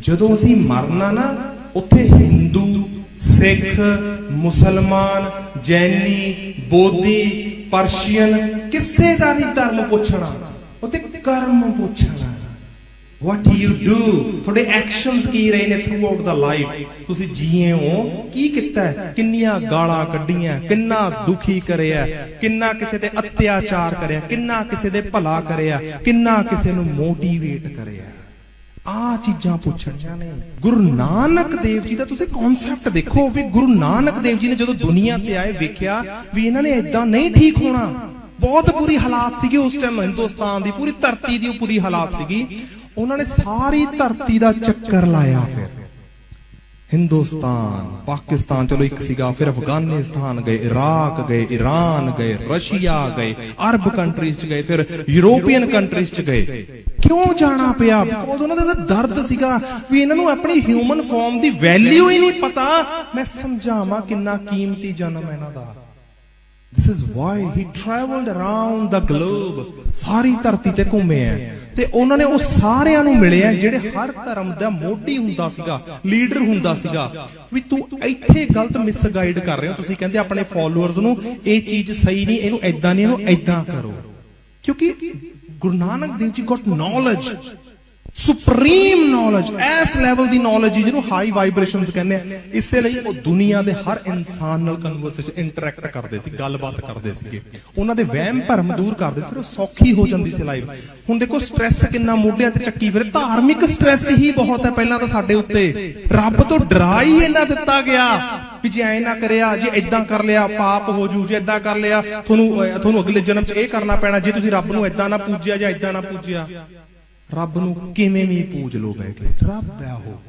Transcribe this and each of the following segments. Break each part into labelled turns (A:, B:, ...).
A: ਜਦੋਂ ਅਸੀਂ ਮਰਨਾ ਨਾ, ਉੱਥੇ ਹਿੰਦੂ ਸਿੱਖ ਮੁਸਲਮਾਨ ਜੈਨੀ ਬੋਧੀ ਪਰਸ਼ੀਅਨ ਕਿਸੇ ਦਾ ਨਹੀਂ ਧਰਮ ਪੁੱਛਣਾ। ਉੱਥੇ ਕਰਮ ਪੁੱਛਣਾ। ਵਾਟ ਯੂ ਡੂ ਤੁਹਾਡੇ ਐਕਸ਼ਨਸ ਕੀ ਰਹੇ ਨੇ ਥਰੂ ਆਊਟ ਦਾ ਲਾਈਫ ਤੁਸੀਂ ਜੀਏ ਹੋ, ਕੀ ਕੀਤਾ ਕਿੰਨੀਆਂ ਗਾਲਾਂ ਕੱਢੀਆਂ, ਕਿੰਨਾ ਦੁਖੀ ਕਰਿਆ, ਕਿੰਨਾ ਕਿਸੇ ਤੇ ਅਤਿਆਚਾਰ ਕਰਿਆ, ਕਿੰਨਾ ਕਿਸੇ ਦੇ ਭਲਾ ਕਰਿਆ, ਕਿੰਨਾ ਕਿਸੇ ਨੂੰ ਮੋਟੀਵੇਟ ਕਰਿਆ। ਆ ਚੀਜ਼ਾਂ ਪੁੱਛਣੀਆਂ ਨੇ। ਗੁਰੂ ਨਾਨਕ ਦੇਵ ਜੀ ਦਾ ਤੁਸੀਂ ਕਨਸੈਪਟ ਦੇਖੋ ਵੀ ਗੁਰੂ ਨਾਨਕ ਦੇਵ ਜੀ ਨੇ ਜਦੋਂ ਦੁਨੀਆ ਤੇ ਆਏ ਵੇਖਿਆ ਵੀ ਇਹਨਾਂ ਨੇ ਇਦਾਂ ਨਹੀਂ ਠੀਕ ਹੋਣਾ। ਬਹੁਤ ਬੁਰੀ ਹਾਲਾਤ ਸੀਗੀ ਉਸ ਟਾਈਮ ਹਿੰਦੁਸਤਾਨ ਦੀ, ਪੂਰੀ ਧਰਤੀ ਦੀ ਬੁਰੀ ਹਾਲਾਤ ਸੀਗੀ। ਉਹਨਾਂ ਨੇ ਸਾਰੀ ਧਰਤੀ ਦਾ ਚੱਕਰ ਲਾਇਆ ਫਿਰ। ਹਿੰਦੁਸਤਾਨ, ਪਾਕਿਸਤਾਨ, ਚਲੋ ਇੱਕ ਸੀਗਾ, ਫਿਰ ਅਫਗਾਨਿਸਤਾਨ ਗਏ, ਇਰਾਕ ਗਏ ਈਰਾਨ ਗਏ, ਰਸ਼ੀਆ ਗਏ, ਅਰਬ ਕੰਟਰੀਜ਼ ਚ ਗਏ, ਫਿਰ ਯੂਰੋਪੀਅਨ ਕੰਟਰੀਜ਼ ਚ ਗਏ। ਕਿਉਂ ਜਾਣਾ ਪਿਆ? ਬਿਕੋਜ਼ ਉਹਨਾਂ ਦਾ ਦਰਦ ਸੀਗਾ ਵੀ ਇਹਨਾਂ ਨੂੰ ਆਪਣੀ ਹਿਊਮਨ ਫਾਰਮ ਦੀ ਵੈਲਿਊ ਹੀ ਨਹੀਂ ਪਤਾ। ਮੈਂ ਸਮਝਾਵਾਂ ਕਿੰਨਾ ਕੀਮਤੀ ਜਨਮ ਇਹਨਾਂ ਦਾ। This is why he traveled around the globe. ਸਾਰੀ ਧਰਤੀ ਤੇ ਘੁੰਮੇ ਆ। ਤੇ ਉਹਨਾਂ ਨੇ ਉਹ ਸਾਰਿਆਂ ਨੂੰ ਮਿਲੇ ਆ ਜਿਹੜੇ ਹਰ ਧਰਮ ਦਾ ਮੋਢੀ ਹੁੰਦਾ ਸੀਗਾ, ਲੀਡਰ ਹੁੰਦਾ ਸੀਗਾ। ਵੀ ਤੂੰ ਇੱਥੇ ਗਲਤ ਮਿਸਗਾਈਡ ਕਰ ਰਹੇ ਹੋ। ਤੁਸੀਂ ਕਹਿੰਦੇ ਆਪਣੇ ਫਾਲੋਅਰਸ ਨੂੰ ਇਹ ਚੀਜ਼ ਸਹੀ ਨਹੀਂ, ਇਹਨੂੰ ਐਦਾਂ ਨਹੀਂ, ਇਹਨੂੰ ਐਦਾਂ ਕਰੋ। ਕਿਉਂਕਿ Guru Nanak Dev ji got knowledge supreme knowledge ਇਸ ਲੈਵਲ ਦੀ ਨੌਲੇਜ ਜਿਹਨੂੰ ਹਾਈ ਵਾਈਬ੍ਰੇਸ਼ਨਸ ਕਹਿੰਦੇ ਆ। ਇਸੇ ਲਈ ਉਹ ਦੁਨੀਆ ਦੇ ਹਰ ਇਨਸਾਨ ਨਾਲ ਕਨਵਰਸੇਸ਼ਨ ਇੰਟਰੈਕਟ ਕਰਦੇ ਸੀ, ਗੱਲਬਾਤ ਕਰਦੇ ਸੀਗੇ। ਉਹਨਾਂ ਦੇ ਵਹਿਮ ਭਰਮ ਦੂਰ ਕਰਦੇ ਸੀ, ਫਿਰ ਉਹ ਸੌਖੀ ਹੋ ਜਾਂਦੀ ਸੀ ਲਾਈਫ ਹੁਣ ਦੇਖੋ ਸਟ੍ਰੈਸ ਕਿੰਨਾ ਮੋਢਿਆਂ ਤੇ ਚੱਕੀ ਫਿਰ। ਧਾਰਮਿਕ ਸਟ੍ਰੈਸ ਹੀ ਬਹੁਤ ਹੈ ਪਹਿਲਾਂ ਤਾਂ ਸਾਡੇ ਉੱਤੇ। ਰੱਬ ਤੋਂ ਡਰਾ ਹੀ ਇਹਨਾਂ ਦਿੱਤਾ ਗਿਆ ਵੀ ਜੇ ਐ ਨਾ ਕਰਿਆ, ਜੇ ਇਦਾਂ ਕਰ ਲਿਆ, ਪਾਪ ਹੋ ਜੂ, ਜੇ ਇਦਾਂ ਕਰ ਲਿਆ, ਤੁਹਾਨੂੰ ਤੁਹਾਨੂੰ ਅਗਲੇ ਜਨਮ 'ਚ ਇਹ ਕਰਨਾ ਪੈਣਾ, ਜੇ ਤੁਸੀਂ ਰੱਬ ਨੂੰ ਇਦਾਂ ਨਾ ਪੂਜਿਆ ਜਾਂ ਇਦਾਂ ਨਾ ਪੂਜਿਆ। ਰੱਬ ਨੂੰ ਕਿਵੇਂ ਵੀ ਪੂਜ ਲੋ ਬਹਿ ਕੇ? ਰੱਬ ਹੈ ਉਹ।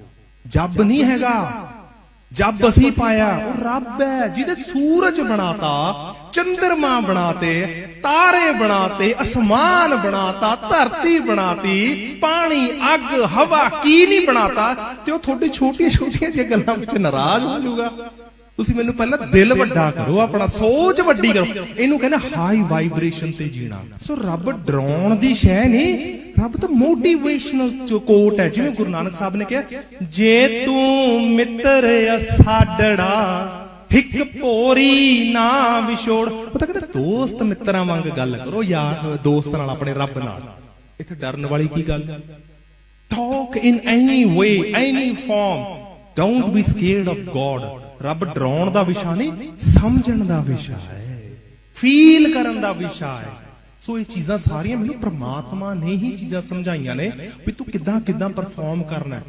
A: ਜੱਬ ਨਹੀਂ ਹੈਗਾ। ਜੱਬ ਅਸੀਂ ਪਾਇਆ। ਉਹ ਰੱਬ ਹੈ। ਜਿਹਦੇ ਸੂਰਜ ਬਣਾਤਾ ਚੰਦਰਮਾ ਬਣਾਤੇ ਤਾਰੇ ਬਣਾਤੇ ਅਸਮਾਨ ਬਣਾਤਾ ਧਰਤੀ ਬਣਾਤੀ ਪਾਣੀ ਅੱਗ ਹਵਾ ਕੀ ਨਹੀਂ ਬਣਾਤਾ ਤੇ ਉਹ ਤੁਹਾਡੀ ਛੋਟੀਆਂ ਛੋਟੀਆਂ ਜਿਹੀ ਗੱਲਾਂ ਵਿੱਚ ਨਾਰਾਜ਼ ਹੋ ਜਾਊਗਾ। ਤੁਸੀਂ ਮੈਨੂੰ ਪਹਿਲਾਂ ਦਿਲ ਵੱਡਾ ਕਰੋ ਆਪਣਾ ਸੋਚ ਵੱਡੀ ਕਰੋ। ਇਹਨੂੰ ਕਹਿੰਦੇ ਹਾਈ ਵਾਈਬ੍ਰੇਸ਼ਨ ਤੇ ਜੀਣਾ। ਸੋ ਰੱਬ ਡਰਾਉਣ ਦੀ ਸ਼ੈ ਨਹੀਂ। ਰੱਬ ਤਾਂ ਮੋਟੀਵੇਸ਼ਨਲ ਕੋਟ ਹੈ, ਜਿਵੇਂ ਗੁਰੂ ਨਾਨਕ ਸਾਹਿਬ ਨੇ ਕਿਹਾ, ਜੇ ਤੂੰ ਮਿੱਤਰ ਅਸਾਡੜਾ, ਇੱਕ ਪੋਰੀ ਨਾ ਵਿਛੋੜ। ਉਹ ਤਾਂ ਕਹਿੰਦਾ, ਦੋਸਤ ਮਿੱਤਰਾਂ ਵਾਂਗ ਗੱਲ ਕਰੋ ਯਾਰ ਦੋਸਤ ਨਾਲ ਆਪਣੇ ਰੱਬ ਨਾਲ। ਇੱਥੇ ਡਰਨ ਵਾਲੀ ਕੀ ਗੱਲ? Talk in any way, any form. Don't be scared of god. ਰੱਬ ਡਰਾਉਣ ਦਾ ਵਿਸ਼ਾ ਨਹੀਂ, ਸਮਝਣ ਦਾ ਵਿਸ਼ਾ ਹੈ। ਫੀਲ ਕਰਨ ਦਾ ਵਿਸ਼ਾ ਹੈ। ਸੋ ਇਹ ਚੀਜ਼ਾਂ ਸਾਰੀਆਂ ਮੈਨੂੰ ਪ੍ਰਮਾਤਮਾ ਨੇ ਹੀ ਚੀਜ਼ਾਂ ਸਮਝਾਈਆਂ ਨੇ ਵੀ ਤੂੰ ਕਿੱਦਾਂ ਕਿੱਦਾਂ ਪਰਫਾਰਮ ਕਰਨਾ